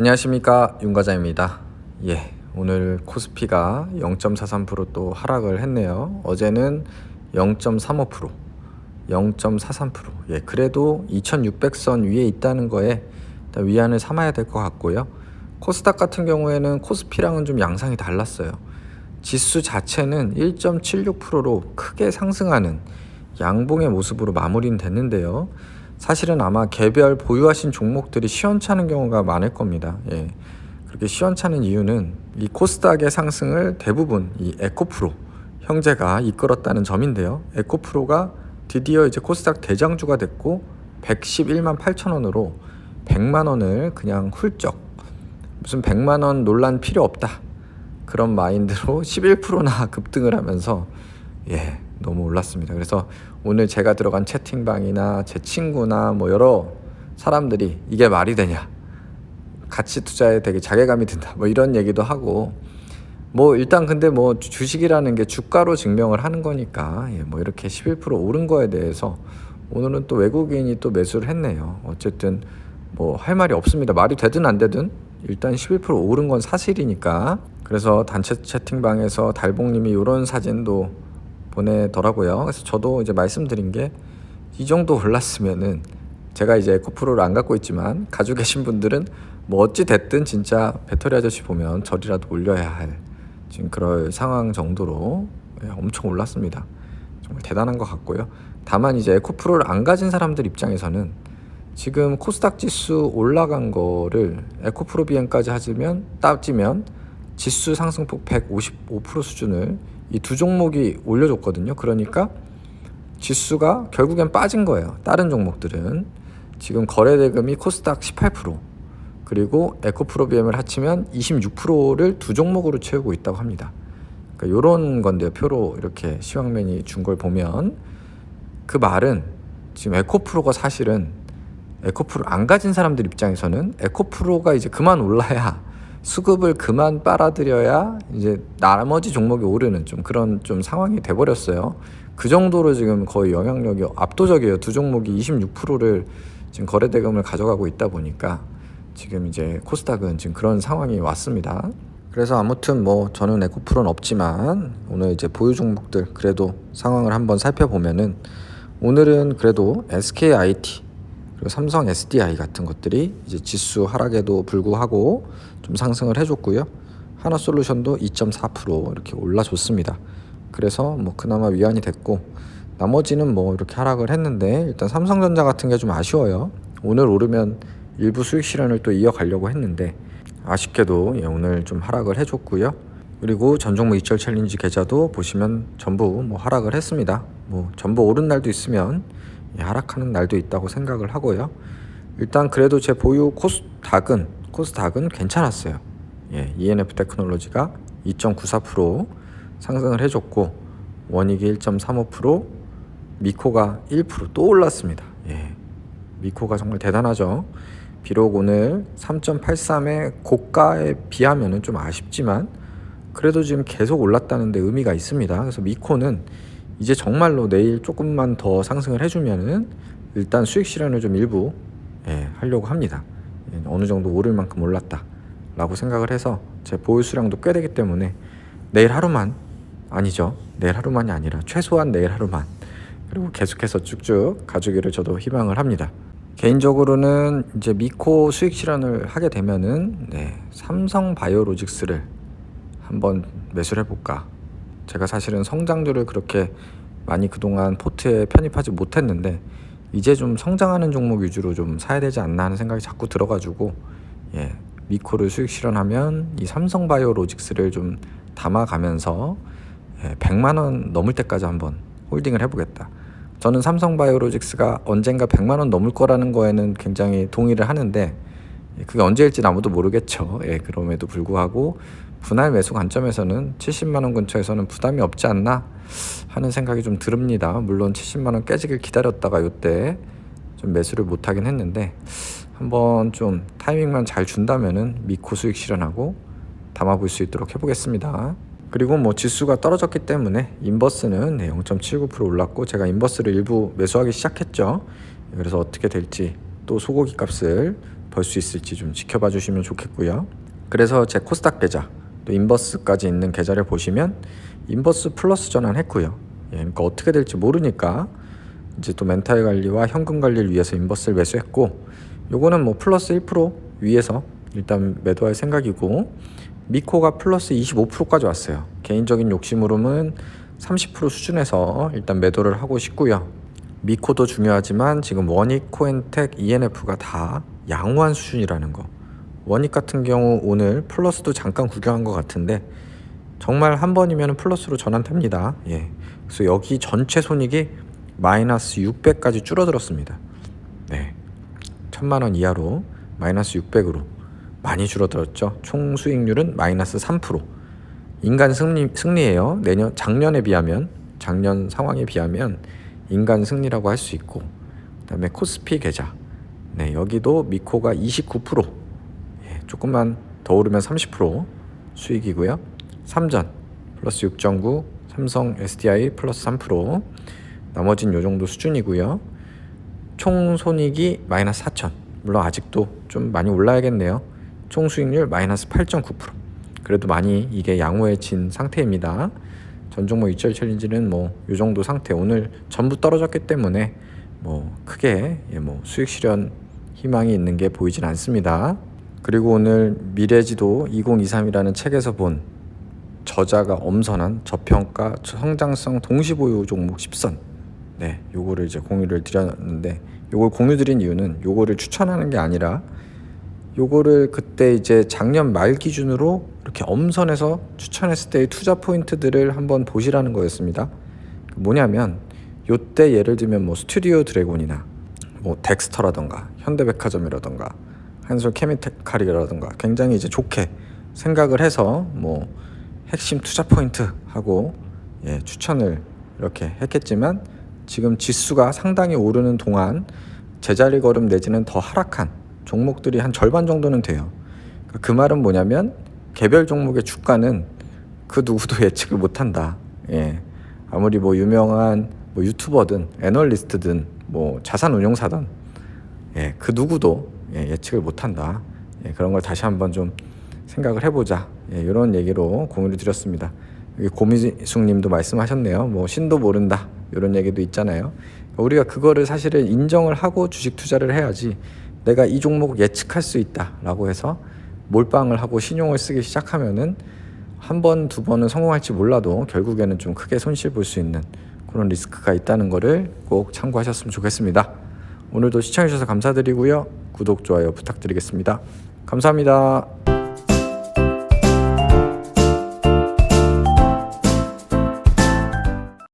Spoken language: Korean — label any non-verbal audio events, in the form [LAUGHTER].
안녕하십니까 윤과장입니다. 예, 오늘 코스피가 0.43%또 하락을 했네요. 어제는 0.35%, 0.43%. 예, 그래도 2,600선 위에 있다는 거에 위안을 삼아야 될 것 같고요. 코스닥 같은 경우에는 코스피랑은 좀 양상이 달랐어요. 지수 자체는 1.76%로 크게 상승하는 양봉의 모습으로 마무리는 됐는데요. 사실은 아마 개별 보유하신 종목들이 시원찮은 경우가 많을 겁니다. 예. 그렇게 시원찮은 이유는 이 코스닥의 상승을 대부분 이 에코프로 형제가 이끌었다는 점인데요. 에코프로가 드디어 이제 코스닥 대장주가 됐고 111만 8천 원으로 100만 원을 그냥 훌쩍 무슨 100만 원 논란 필요 없다. 그런 마인드로 11%나 급등을 하면서 예, 너무 올랐습니다. 그래서 오늘 제가 들어간 채팅방이나 제 친구나 뭐 여러 사람들이 이게 말이 되냐. 가치 투자에 되게 자괴감이 든다. 뭐 이런 얘기도 하고 뭐 일단 근데 뭐 주- 주식이라는 게 주가로 증명을 하는 거니까 예, 뭐 이렇게 11% 오른 거에 대해서 오늘은 또 외국인이 또 매수를 했네요. 어쨌든 뭐 할 말이 없습니다. 말이 되든 안 되든 일단 11% 오른 건 사실이니까 그래서 단체 채팅방에서 달봉님이 이런 사진도 보내더라고요. 그래서 저도 이제 말씀드린 게 이 정도 올랐으면은 제가 이제 에코프로를 안 갖고 있지만 가지고 계신 분들은 뭐 어찌 됐든 진짜 배터리 아저씨 보면 저리라도 올려야 할 지금 그럴 상황 정도로 예, 엄청 올랐습니다. 정말 대단한 것 같고요. 다만 이제 에코프로를 안 가진 사람들 입장에서는 지금 코스닥 지수 올라간 거를 에코프로 비행까지 하지면 따지면 지수 상승폭 155% 수준을 이 두 종목이 올려줬거든요. 그러니까 지수가 결국엔 빠진 거예요. 다른 종목들은 지금 거래 대금이 코스닥 18% 그리고 에코프로비엠을 합치면 26%를 두 종목으로 채우고 있다고 합니다. 그러니까 이런 건데요. 표로 이렇게 시황맨이 준 걸 보면 그 말은 지금 에코프로가 사실은 에코프로 안 가진 사람들 입장에서는 에코프로가 이제 그만 올라야 수급을 그만 빨아들여야 이제 나머지 종목이 오르는 좀 그런 좀 상황이 돼 버렸어요. 그 정도로 지금 거의 영향력이 압도적이에요. 두 종목이 26%를 지금 거래 대금을 가져가고 있다 보니까 지금 이제 코스닥은 지금 그런 상황이 왔습니다. 그래서 아무튼 뭐 저는 에코프로는 없지만 오늘 이제 보유 종목들 그래도 상황을 한번 살펴보면은 오늘은 그래도 SKIT 그리고 삼성 SDI 같은 것들이 이제 지수 하락에도 불구하고 좀 상승을 해줬고요. 하나솔루션도 2.4% 이렇게 올라줬습니다. 그래서 뭐 그나마 위안이 됐고 나머지는 뭐 이렇게 하락을 했는데 일단 삼성전자 같은 게 좀 아쉬워요. 오늘 오르면 일부 수익 실현을 또 이어가려고 했는데 아쉽게도 예, 오늘 좀 하락을 해줬고요. 그리고 전종목 이철 챌린지 계좌도 보시면 전부 뭐 하락을 했습니다. 뭐 전부 오른 날도 있으면 예, 하락하는 날도 있다고 생각을 하고요. 일단 그래도 제 보유 코스닥은 코스닥은 괜찮았어요. 예, ENF 테크놀로지가 2.94% 상승을 해줬고 원익이 1.35% 미코가 1%또 올랐습니다. 예, 미코가 정말 대단하죠. 비록 오늘 3.83의 고가에 비하면은 좀 아쉽지만 그래도 지금 계속 올랐다는데 의미가 있습니다. 그래서 미코는 이제 정말로 내일 조금만 더 상승을 해주면은 일단 수익 실현을 좀 일부 예, 하려고 합니다. 예, 어느 정도 오를 만큼 올랐다라고 생각을 해서 제 보유 수량도 꽤 되기 때문에 내일 하루만 아니죠. 내일 하루만이 아니라 최소한 내일 하루만 그리고 계속해서 쭉쭉 가주기를 저도 희망을 합니다. 개인적으로는 이제 미코 수익 실현을 하게 되면은 네, 삼성 바이오로직스를 한번 매수를 해볼까. 제가 사실은 성장주를 그렇게 많이 그동안 포트에 편입하지 못했는데 이제 좀 성장하는 종목 위주로 좀 사야 되지 않나 하는 생각이 자꾸 들어가지고 예, 미코를 수익 실현하면 이 삼성 바이오로직스를 좀 담아가면서 예, 100만 원 넘을 때까지 한번 홀딩을 해보겠다. 저는 삼성바이오로직스가 언젠가 100만 원 넘을 거라는 거에는 굉장히 동의를 하는데 예, 그게 언제일지 아무도 모르겠죠. 예, 그럼에도 불구하고 분할 매수 관점에서는 70만 원 근처에서는 부담이 없지 않나 하는 생각이 좀 듭니다. 물론 70만 원 깨지길 기다렸다가 요때 좀 매수를 못 하긴 했는데 한번 좀 타이밍만 잘 준다면은 미코 수익 실현하고 담아 볼 수 있도록 해 보겠습니다. 그리고 뭐 지수가 떨어졌기 때문에 인버스는 네, 0.79% 올랐고 제가 인버스를 일부 매수하기 시작했죠. 그래서 어떻게 될지 또 소고기 값을 벌 수 있을지 좀 지켜봐 주시면 좋겠고요. 그래서 제 코스닥 계좌 또 인버스까지 있는 계좌를 보시면 인버스 플러스 전환했고요. 예, 그러니까 어떻게 될지 모르니까 이제 또 멘탈 관리와 현금 관리를 위해서 인버스를 매수했고 요거는 뭐 플러스 1% 위에서 일단 매도할 생각이고 미코가 플러스 25%까지 왔어요. 개인적인 욕심으로는 30% 수준에서 일단 매도를 하고 싶고요. 미코도 중요하지만 지금 원익, 코엔텍, ENF가 다 양호한 수준이라는 거. 원익 같은 경우 오늘 플러스도 잠깐 구경한 것 같은데 정말 한 번이면 플러스로 전환됩니다. 예. 그래서 여기 전체 손익이 마이너스 600까지 줄어들었습니다. 네. 천만 원 이하로 마이너스 600으로 많이 줄어들었죠. 총 수익률은 마이너스 3%. 인간 승리 승리예요. 내년 작년에 비하면 작년 상황에 비하면 인간 승리라고 할 수 있고 그다음에 코스피 계좌. 네, 여기도 미코가 29%. 예, 조금만 더 오르면 30% 수익이고요. 삼전 플러스 6.9, 삼성 SDI 플러스 3%. 나머진 요 정도 수준이고요. 총 손익이 마이너스 4천. 물론 아직도 좀 많이 올라야겠네요. 총 수익률 마이너스 8.9%. 그래도 많이 이게 양호해진 상태입니다. 전 종목 이철 챌린지는 뭐 요 정도 상태. 오늘 전부 떨어졌기 때문에 뭐 크게 예, 뭐 수익 실현 희망이 있는 게 보이진 않습니다. 그리고 오늘 미래지도 2023이라는 책에서 본 저자가 엄선한 저평가 성장성 동시보유 종목 10선 네, 요거를 이제 공유를 드렸는데 요걸 공유 드린 이유는 요거를 추천하는 게 아니라 요거를 그때 이제 작년 말 기준으로 이렇게 엄선해서 추천했을 때의 투자 포인트들을 한번 보시라는 거였습니다. 뭐냐면 요때 예를 들면 뭐 스튜디오 드래곤이나 뭐 덱스터라던가 현대백화점이라던가 한솔 케미칼이라던가 굉장히 이제 좋게 생각을 해서 뭐 핵심 투자 포인트 하고 예, 추천을 이렇게 했겠지만 지금 지수가 상당히 오르는 동안 제자리 걸음 내지는 더 하락한 종목들이 한 절반 정도는 돼요. 그그 말은 뭐냐면 개별 종목의 주가는 그 누구도 [LAUGHS] 예측을 못한다. 예. 아무리 뭐 유명한 뭐 유튜버든 애널리스트든 뭐 자산 운용사든 예, 그 누구도 예, 예측을 못한다. 예, 그런 걸 다시 한번 좀 생각을 해보자. 예, 이런 얘기로 공유를 드렸습니다. 고미숙님도 말씀하셨네요. 뭐 신도 모른다 이런 얘기도 있잖아요. 우리가 그거를 사실은 인정을 하고 주식 투자를 해야지. 내가 이 종목 예측할 수 있다라고 해서 몰빵을 하고 신용을 쓰기 시작하면은 한 번, 두 번은 성공할지 몰라도 결국에는 좀 크게 손실 볼 수 있는 그런 리스크가 있다는 거를 꼭 참고하셨으면 좋겠습니다. 오늘도 시청해주셔서 감사드리고요. 구독, 좋아요 부탁드리겠습니다. 감사합니다.